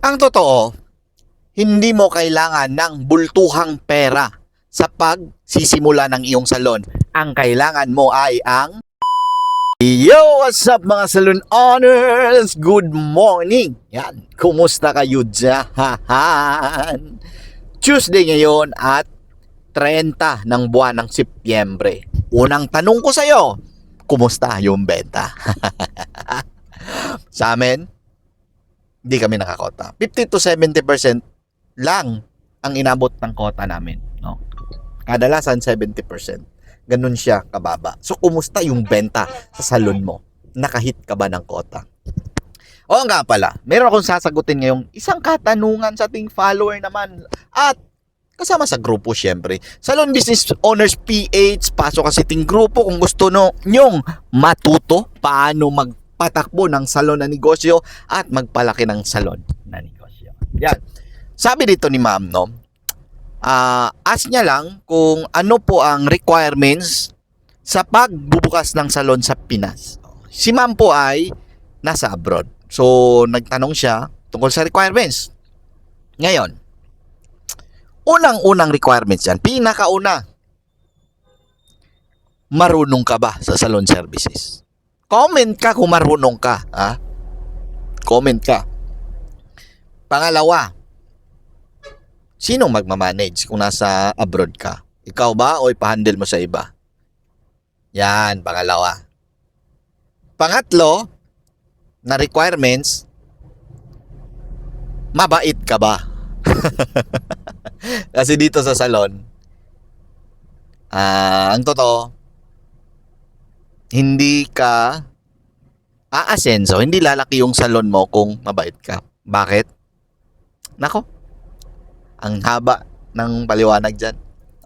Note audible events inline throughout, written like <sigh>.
Ang totoo, hindi mo kailangan ng bultuhang pera sa pagsisimula ng iyong salon. Ang kailangan mo ay ang Yo, what's up mga salon owners? Good morning! Yan, kumusta kayo dyan? Tuesday ngayon at 30 ng buwan ng Setyembre. Unang tanong ko sa'yo, kumusta yung benta? <laughs> Sa amin, hindi kami nakakota. 50 to 70% lang ang inabot ng kota namin. No? Kadalasan 70%. Ganun siya kababa. So, kumusta yung benta sa salon mo? Nakahit ka ba ng kota? O nga pala, meron akong sasagutin ngayong isang katanungan sa ating follower naman. At kasama sa grupo syempre. Salon Business Owners PH, pasok kasi ting grupo kung gusto no, nyong matuto paano magpatakbo ng salon na negosyo at magpalaki ng salon na negosyo. Yan. Sabi dito ni ma'am, no, ah ask niya lang kung ano po ang requirements sa pagbubukas ng salon sa Pinas. Si ma'am po ay nasa abroad. So, nagtanong siya tungkol sa requirements. Ngayon, unang-unang requirements yan, pinakauna, marunong ka ba sa salon services? Comment ka kung marunong ka. Ha? Comment ka. Pangalawa, sino magmamanage kung nasa abroad ka? Ikaw ba o ipahandle mo sa iba? Yan, pangalawa. Pangatlo, na requirements, mabait ka ba? <laughs> Kasi dito sa salon, ah, ang totoo, hindi ka aasenso, hindi lalaki yung salon mo kung mabait ka. Bakit? Nako, ang haba ng paliwanag dyan.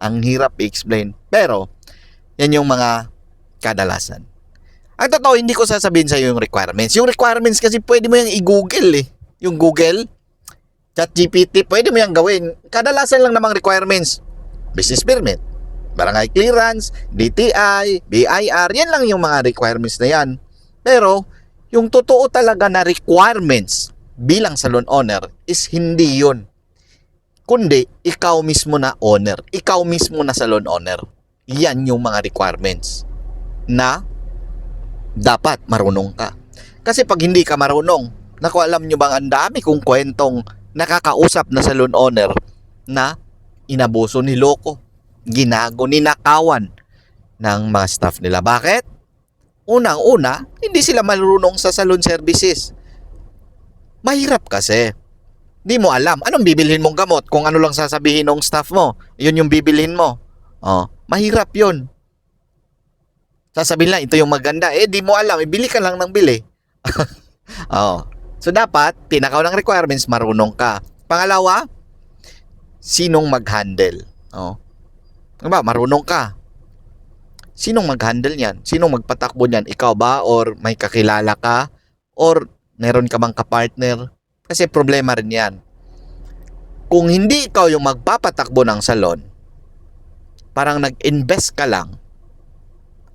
Ang hirap i-explain. Pero, yan yung mga kadalasan. Ang totoo, hindi ko sasabihin sa iyo yung requirements. Yung requirements kasi pwede mo yung i-google eh. Yung Google, ChatGPT, pwede mo yung gawin. Kadalasan lang namang requirements. Business permit, barangay clearance, DTI, BIR, yan lang yung mga requirements na yan. Pero, yung totoo talaga na requirements bilang salon owner is hindi yun. Kundi, ikaw mismo na owner. Ikaw mismo na salon owner. Yan yung mga requirements na dapat marunong ka. Kasi pag hindi ka marunong, naku alam nyo bang ang dami kong kwentong nakakausap na salon owner na inabuso ni loko, ginago, ninakawan ng mga staff nila. Bakit? Unang-una, hindi sila marunong sa salon services. Mahirap kasi. Di mo alam. Anong bibilhin mong gamot kung ano lang sasabihin ng staff mo? Yun yung bibilhin mo. Oh, mahirap yun. Sasabihin lang, ito yung maganda. Eh, di mo alam. Ibili ka lang ng bili. <laughs> oh. So, dapat, pinakaw ng requirements, marunong ka. Pangalawa, sinong mag-handle? Oh. Ano ba? Marunong ka. Sinong mag-handle niyan? Sinong magpatakbo niyan? Ikaw ba? Or may kakilala ka? Or meron ka bang kapartner? Kasi problema rin yan. Kung hindi ikaw yung magpapatakbo ng salon, parang nag-invest ka lang,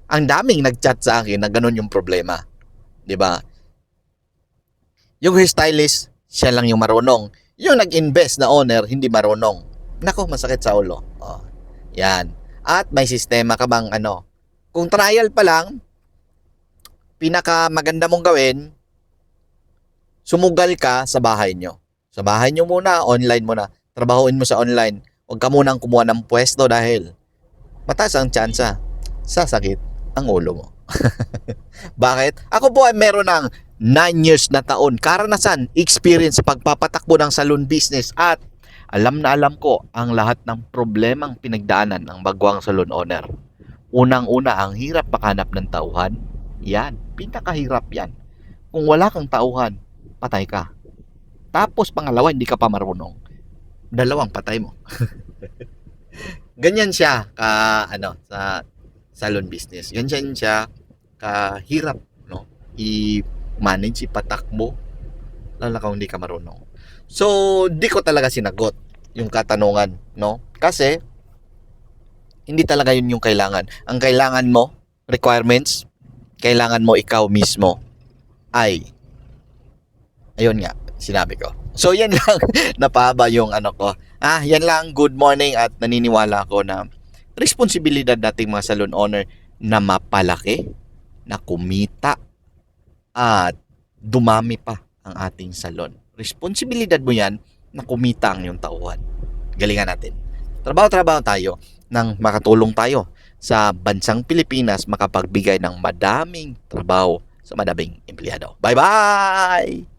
ang daming nag-chat sa akin na ganun yung problema. 'Di ba? Yung hairstylist, siya lang yung marunong. Yung nag-invest na owner, hindi marunong. Nako, masakit sa ulo. Oh, yan. At may sistema ka bang ano? Kung trial pa lang, pinaka maganda mong gawin, sumugal ka sa bahay nyo. Sa bahay nyo muna, online muna. Trabahuin mo sa online. Huwag ka munang kumuha ng pwesto dahil mataas ang tsansa sasakit ang ulo mo. <laughs> Bakit? Ako po ay meron ng 9 years na taon karanasan, experience sa pagpapatakbo ng salon business at alam na alam ko ang lahat ng problemang pinagdaanan ng bagwang salon owner. Unang-una, ang hirap makahanap ng tauhan. Yan, pinakahirap yan. Kung wala kang tauhan, patay ka. Tapos pangalawa, hindi ka pa marunong. Dalawang patay mo. <laughs> Ganyan siya ka ano sa salon business. Ganyan siya kahirap no i-manage ipatakbo lalo hindi ka marunong. So, di ko talaga sinagot yung katanungan, no? Kasi hindi talaga yun yung kailangan. Ang kailangan mo, requirements, kailangan mo ikaw mismo ay ayun nga, sinabi ko. So <laughs> yan lang, napahaba yung ano ko. Ah, yan lang, good morning at naniniwala ako na responsibilidad nating mga salon owner na mapalaki, na kumita, at dumami pa ang ating salon. Responsibilidad mo yan na kumita ang iyong tauhan. Galingan natin. Trabaho-trabaho tayo nang makatulong tayo sa bansang Pilipinas makapagbigay ng madaming trabaho sa madaming empleyado. Bye-bye!